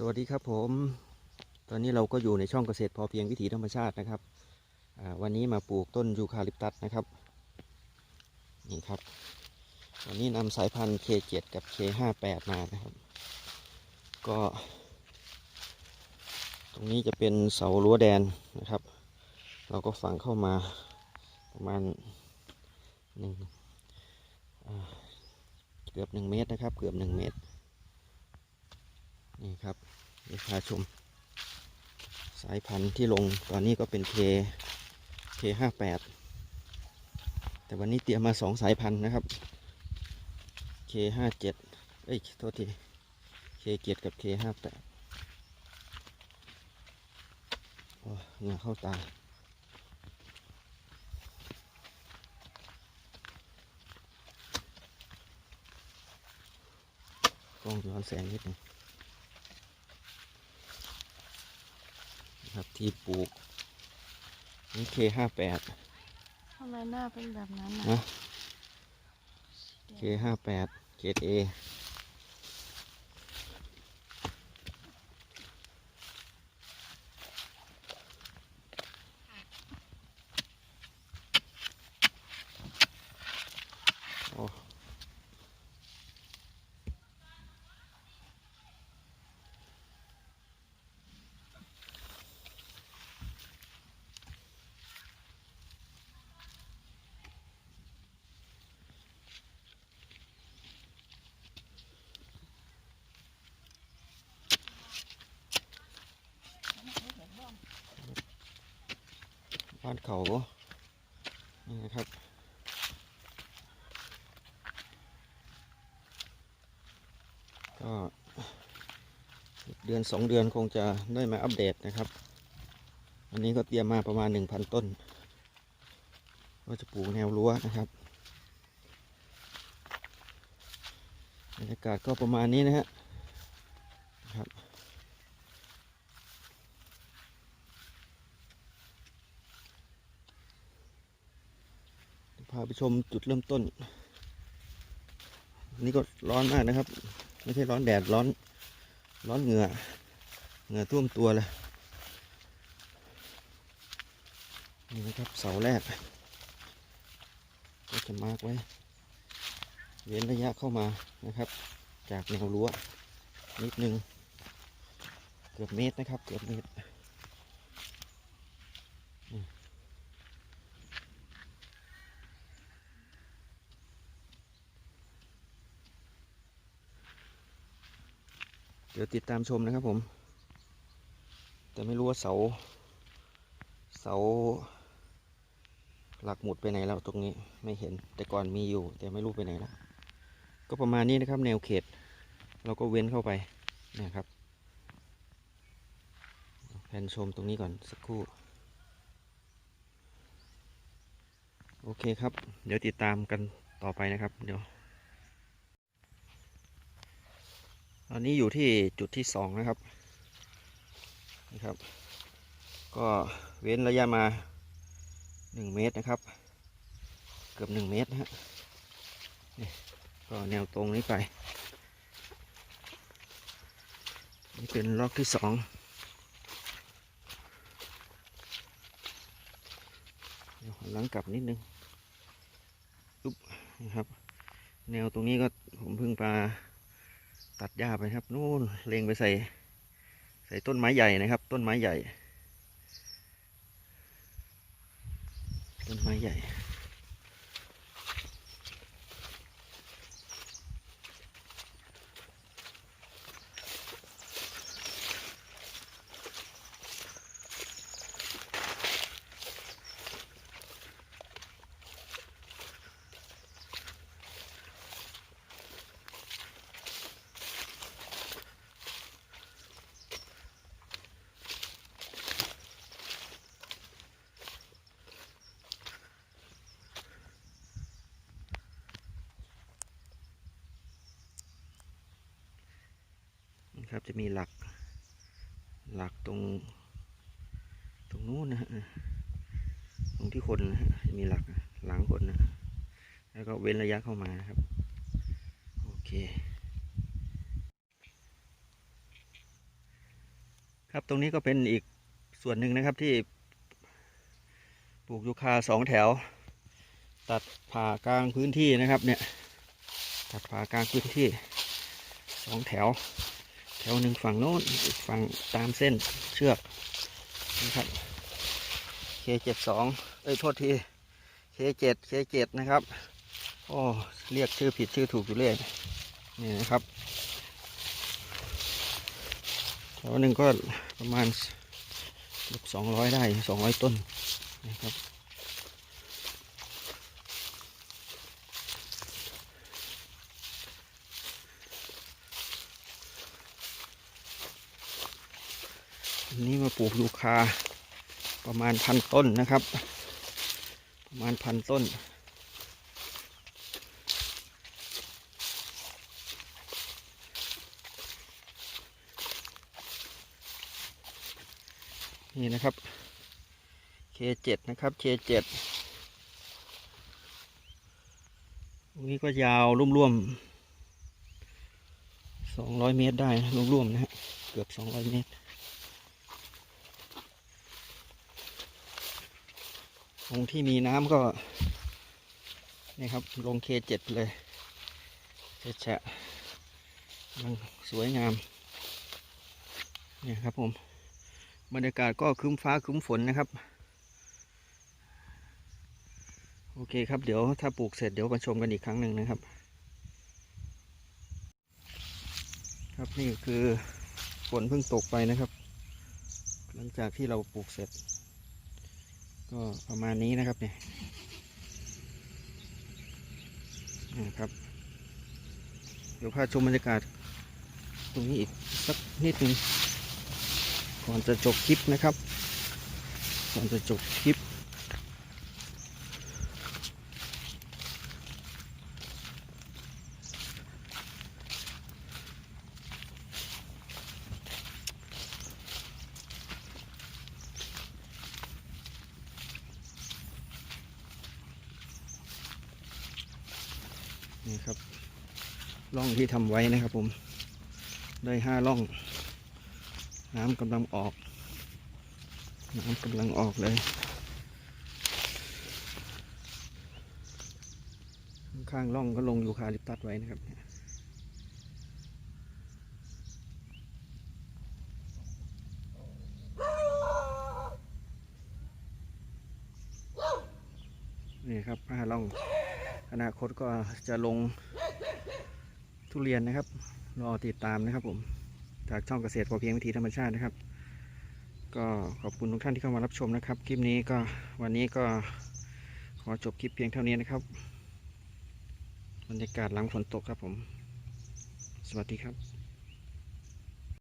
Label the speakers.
Speaker 1: สวัสดีครับผม ตอนนี้เราก็อยู่ในช่องเกษตรพอเพียงวิถีธรรมชาตินะครับ วันนี้มาปลูกต้นยูคาลิปตัสนะครับ นี่ครับ วันนี้นำสายพันธุ์ K7 กับ K58 มานะครับ ก็ ตรงนี้จะเป็นเสารั้วแดนนะครับ เราก็ฝังเข้ามาประมาณหนึ่งเกือบหนึ่งเมตรนะครับ เกือบหนึ่งเมตร นี่ครับเดี๋ยวพาชม สายพันธุ์ที่ลงตอนนี้ก็เป็น K K58 แปดแต่วันนี้เตรียมมาสองสายพันธุ์นะครับ K57 เจ็ดเอ้ยโทษที K7 กับ K58 โอ้เหงื่อเข้าตากล้องย้อนแสงนิดหนึง นะครับ ที่ปลูกนี่ K58
Speaker 2: ทำไมหน้าเป็นแบบนั้น
Speaker 1: นะ
Speaker 2: อะ
Speaker 1: K58 เกรด A โอ้บ้านเขานี่นะครับก็เดือนสองเดือนคงจะได้มาอัปเดตนะครับ อันนี้ก็เตรียมมาประมาณ1,000ต้น ก็จะปลูกแนวรั้วนะครับบรรยากาศก็ประมาณนี้นะฮะครับาไปชมจุดเริ่มต้น นี่ก็ร้อนมากนะครับ ไม่ใช่ร้อนแดดร้อนร้อนเหงื่อเหงื่อท่วมตัวเลยนี่นะครับเสาแรก ก็จะมาร์กไว้ เว้นระยะเข้ามานะครับ จากแนวรั้วนิดนึง เกือบเมตรนะครับ เกือบเมตร ดี๋ยวติดตามชมนะครับผม แต่ไม่รู้ว่าเสา เสา หลักหมุดไปไหนแล้วตรงนี้ไม่เห็นแต่ก่อนมีอยู่ แต่ไม่รู้ไปไหนแล้วก็ประมาณนี้นะครับ แนวเขต เราก็เว้นเข้าไปนะครับแผนชมตรงนี้ก่อนสักครู่โอเคครับ เดี๋ยวติดตามกันต่อไปนะครับ เดี๋ยว ต อันนี้อยู่ที่จุดที่สองนะครับนะครับ ก็เว้นระยะมาหนึ่งเมตรนะครับ เกือบหนึ่งเมตรนะฮะนี่ก็แนวตรงนี้ไป นี่เป็นล็อกที่สองเดี๋ยวหลังกลับนิดนึงปุ๊บนะครับ แนวตรงนี้ก็ผมเพิ่งปลา ตัดหญ้าไปครับนู่นเล็งไปใส่ ใส่ต้นไม้ใหญ่นะครับ ต้นไม้ใหญ่ ต้นไม้ใหญ่ นะครับ จะมีหลัก หลักตรง ตรงนู้นนะฮะตรงที่คนนะฮะจะมีหลักหลังคนนะ แล้วก็เว้นระยะเข้ามานะครับ โอเค ครับตรงนี้ก็เป็นอีกส่วนหนึ่งนะครับที่ปลูกยูคาสองแถว ตัดผ่ากลางพื้นที่นะครับเนี่ยตัดผ่ากลางพื้นที่สองแถว วหนึ่งฝั่งโน้นอีกฝั่งตามเส้นเชือกนะครับ K72 เอ้ยโทษที K7 K7 นะครับโอ้เรียกชื่อผิดชื่อถูกอยู่เรื่อยนี่นะครับแถวหนึ่งก็ประมาณสองร้อยได้สองร้อยต้นนะครับ นนี้มาปลูกยูคา ประมาณพันต้นนะครับ ประมาณพันต้น นี่นะครับ K7 นะครับ K7 ตรงนี้ก็ยาวร่วมๆสองร้อยเมตรได้นะร่วมๆนะฮะ เกือบสองร้อยเมตร ตรงที่มีน้ำก็นี่ครับลงเคเจ็ดเลยแฉะๆกำลังสวยงามเนี่ยครับผม บรรยากาศก็คึ้มฟ้าคึ้มฝนนะครับ โอเคครับเดี๋ยวถ้าปลูกเสร็จเดี๋ยวมาชมกันอีกครั้งหนึ่งนะครับ ครับนี่คือฝนเพิ่งตกไปนะครับ หลังจากที่เราปลูกเสร็จ ก็ประมาณนี้นะครับเนี่ยนะครับเดี๋ยวพาชมบรรยากาศตรงนี้อีกสักนิดหนึ่งก่อนจะจบคลิปนะครับ ก่อนจะจบคลิป นี่ครับร่องที่ทำไว้นะครับผม ได้ห้าร่อง น้ำกำลังออก น้ำกำลังออกเลย ข้างร่องก็ลงยูคาลิปตัสไว้นะครับนี่ครับห้าร่อง อนาคตก็จะลงทุเรียนนะครับ รอติดตามนะครับผม จากช่องเกษตรพอเพียงวิถีธรรมชาตินะครับ ก็ขอบคุณทุกท่านที่เข้ามารับชมนะครับ คลิปนี้ก็วันนี้ก็ขอจบคลิปเพียงเท่านี้นะครับ บรรยากาศหลังฝนตกครับผม สวัสดีครับ